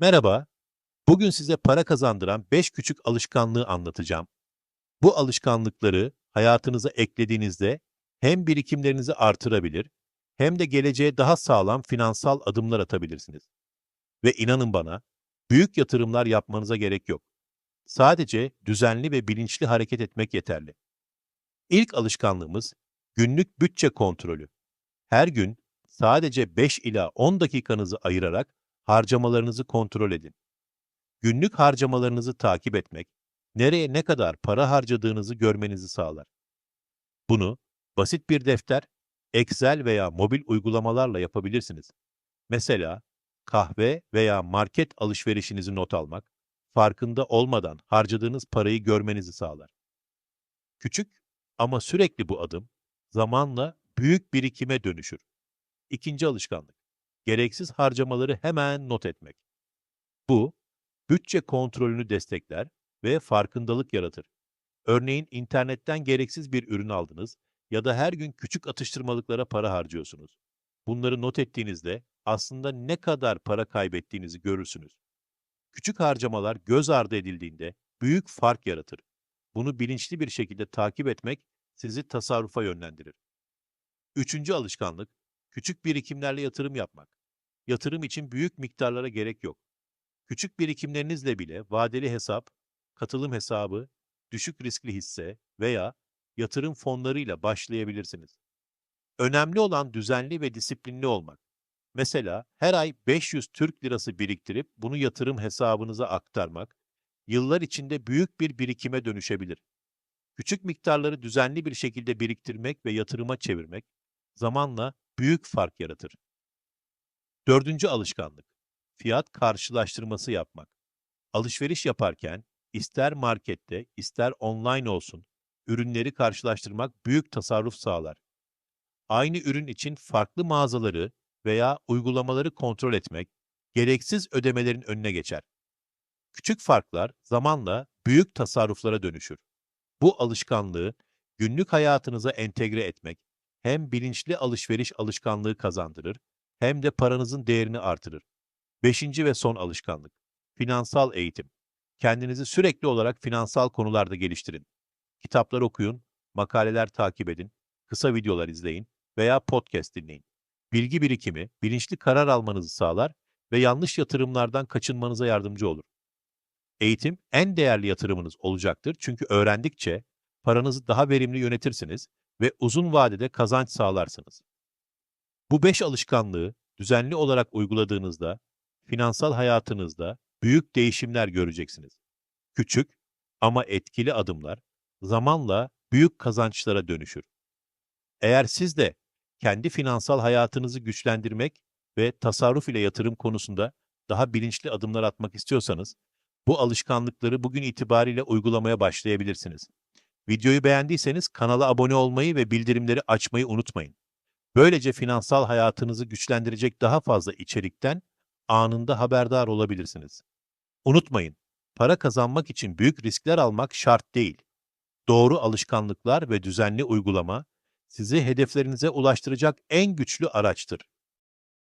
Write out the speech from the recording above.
Merhaba, bugün size para kazandıran 5 küçük alışkanlığı anlatacağım. Bu alışkanlıkları hayatınıza eklediğinizde hem birikimlerinizi artırabilir hem de geleceğe daha sağlam finansal adımlar atabilirsiniz. Ve inanın bana, büyük yatırımlar yapmanıza gerek yok. Sadece düzenli ve bilinçli hareket etmek yeterli. İlk alışkanlığımız günlük bütçe kontrolü. Her gün sadece 5 ila 10 dakikanızı ayırarak harcamalarınızı kontrol edin. Günlük harcamalarınızı takip etmek, nereye ne kadar para harcadığınızı görmenizi sağlar. Bunu basit bir defter, Excel veya mobil uygulamalarla yapabilirsiniz. Mesela kahve veya market alışverişinizi not almak, farkında olmadan harcadığınız parayı görmenizi sağlar. Küçük ama sürekli bu adım zamanla büyük birikime dönüşür. İkinci alışkanlık gereksiz harcamaları hemen not etmek. Bu, bütçe kontrolünü destekler ve farkındalık yaratır. Örneğin internetten gereksiz bir ürün aldınız ya da her gün küçük atıştırmalıklara para harcıyorsunuz. Bunları not ettiğinizde aslında ne kadar para kaybettiğinizi görürsünüz. Küçük harcamalar göz ardı edildiğinde büyük fark yaratır. Bunu bilinçli bir şekilde takip etmek sizi tasarrufa yönlendirir. Üçüncü alışkanlık, küçük birikimlerle yatırım yapmak. Yatırım için büyük miktarlara gerek yok. Küçük birikimlerinizle bile vadeli hesap, katılım hesabı, düşük riskli hisse veya yatırım fonlarıyla başlayabilirsiniz. Önemli olan düzenli ve disiplinli olmak. Mesela her ay 500 Türk lirası biriktirip bunu yatırım hesabınıza aktarmak, yıllar içinde büyük bir birikime dönüşebilir. Küçük miktarları düzenli bir şekilde biriktirmek ve yatırıma çevirmek, zamanla büyük fark yaratır. Dördüncü alışkanlık, fiyat karşılaştırması yapmak. Alışveriş yaparken ister markette ister online olsun ürünleri karşılaştırmak büyük tasarruf sağlar. Aynı ürün için farklı mağazaları veya uygulamaları kontrol etmek gereksiz ödemelerin önüne geçer. Küçük farklar zamanla büyük tasarruflara dönüşür. Bu alışkanlığı günlük hayatınıza entegre etmek hem bilinçli alışveriş alışkanlığı kazandırır hem de paranızın değerini artırır. Beşinci ve son alışkanlık. Finansal eğitim. Kendinizi sürekli olarak finansal konularda geliştirin. Kitaplar okuyun, makaleler takip edin, kısa videolar izleyin veya podcast dinleyin. Bilgi birikimi, bilinçli karar almanızı sağlar ve yanlış yatırımlardan kaçınmanıza yardımcı olur. Eğitim en değerli yatırımınız olacaktır çünkü öğrendikçe paranızı daha verimli yönetirsiniz ve uzun vadede kazanç sağlarsınız. Bu beş alışkanlığı düzenli olarak uyguladığınızda finansal hayatınızda büyük değişimler göreceksiniz. Küçük ama etkili adımlar zamanla büyük kazançlara dönüşür. Eğer siz de kendi finansal hayatınızı güçlendirmek ve tasarruf ile yatırım konusunda daha bilinçli adımlar atmak istiyorsanız, bu alışkanlıkları bugün itibariyle uygulamaya başlayabilirsiniz. Videoyu beğendiyseniz kanala abone olmayı ve bildirimleri açmayı unutmayın. Böylece finansal hayatınızı güçlendirecek daha fazla içerikten anında haberdar olabilirsiniz. Unutmayın, para kazanmak için büyük riskler almak şart değil. Doğru alışkanlıklar ve düzenli uygulama sizi hedeflerinize ulaştıracak en güçlü araçtır.